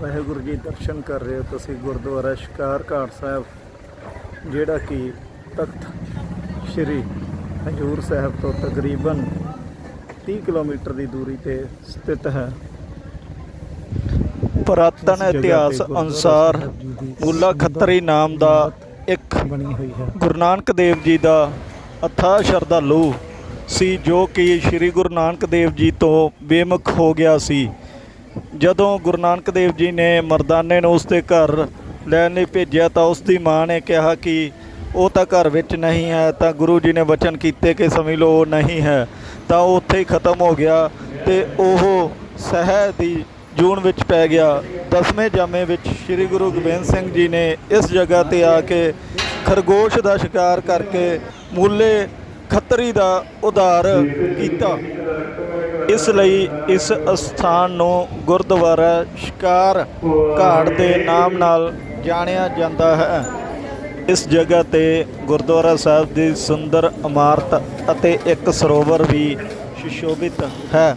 ਵਾਹਿਗੁਰੂ ਜੀ ਦਰਸ਼ਨ ਕਰ ਰਹੇ ਹੋ ਤੁਸੀਂ ਗੁਰਦੁਆਰਾ ਸ਼ਿਕਾਰ ਘਾਟ ਸਾਹਿਬ ਜਿਹੜਾ ਕਿ ਤਖਤ ਸ੍ਰੀ ਹਜੂਰ ਸਾਹਿਬ ਤੋਂ ਤਕਰੀਬਨ 30 ਕਿਲੋਮੀਟਰ ਦੀ ਦੂਰੀ ਤੇ ਸਥਿਤ ਹੈ। ਪੁਰਾਤਨ ਇਤਿਹਾਸ ਅਨੁਸਾਰ ਮੁੱਲਾ ਖੱਤਰੀ ਨਾਮ ਦਾ ਇੱਕ ਬਣੀ ਹੋਈ ਹੈ। ਗੁਰੂ ਨਾਨਕ ਦੇਵ ਜੀ ਦਾ ਅਥਾਹ ਸ਼ਰਧਾਲੂ ਸੀ ਜੋ ਕਿ ਸ੍ਰੀ ਗੁਰੂ ਨਾਨਕ ਦੇਵ ਜੀ ਤੋਂ ਬੇਮੁਖ ਹੋ ਗਿਆ ਸੀ। ਜਦੋਂ ਗੁਰੂ ਨਾਨਕ ਦੇਵ ਜੀ ਨੇ ਮਰਦਾਨੇ ਨੂੰ ਉਸਦੇ ਘਰ ਲੈਣ ਲਈ ਭੇਜਿਆ ਤਾਂ ਉਸ ਦੀ ਮਾਂ ਨੇ ਕਿਹਾ ਕਿ ਉਹ ਤਾਂ ਘਰ ਵਿੱਚ ਨਹੀਂ ਹੈ, ਤਾਂ ਗੁਰੂ ਜੀ ਨੇ ਵਚਨ ਕੀਤੇ ਕਿ ਸਮਝ ਲਓ ਉਹ ਨਹੀਂ ਹੈ। ਤਾਂ ਉਹ ਉੱਥੇ ਹੀ ਖਤਮ ਹੋ ਗਿਆ ਤੇ ਉਹ ਸਹਿ ਦੀ ਜੂਨ ਵਿੱਚ ਪੈ ਗਿਆ। ਦਸਵੇਂ ਜਾਮੇ ਵਿੱਚ ਸ੍ਰੀ ਗੁਰੂ ਗੋਬਿੰਦ ਸਿੰਘ ਜੀ ਨੇ ਇਸ ਜਗ੍ਹਾ ਤੇ ਆ ਕੇ ਖਰਗੋਸ਼ ਦਾ ਸ਼ਿਕਾਰ ਕਰਕੇ ਮੂਲੇ ਖੱਤਰੀ ਦਾ ਉਧਾਰ ਕੀਤਾ। ਇਸ ਲਈ ਇਸ ਅਸਥਾਨ ਨੂੰ ਗੁਰਦੁਆਰਾ ਸ਼ਿਕਾਰ ਘਾਟ ਦੇ ਨਾਮ ਨਾਲ ਜਾਣਿਆ ਜਾਂਦਾ ਹੈ। ਇਸ ਜਗ੍ਹਾ ਤੇ ਗੁਰਦੁਆਰਾ ਸਾਹਿਬ ਦੀ ਸੁੰਦਰ ਇਮਾਰਤ ਅਤੇ ਇੱਕ ਸਰੋਵਰ ਵੀ ਸੁਸ਼ੋਭਿਤ ਹੈ।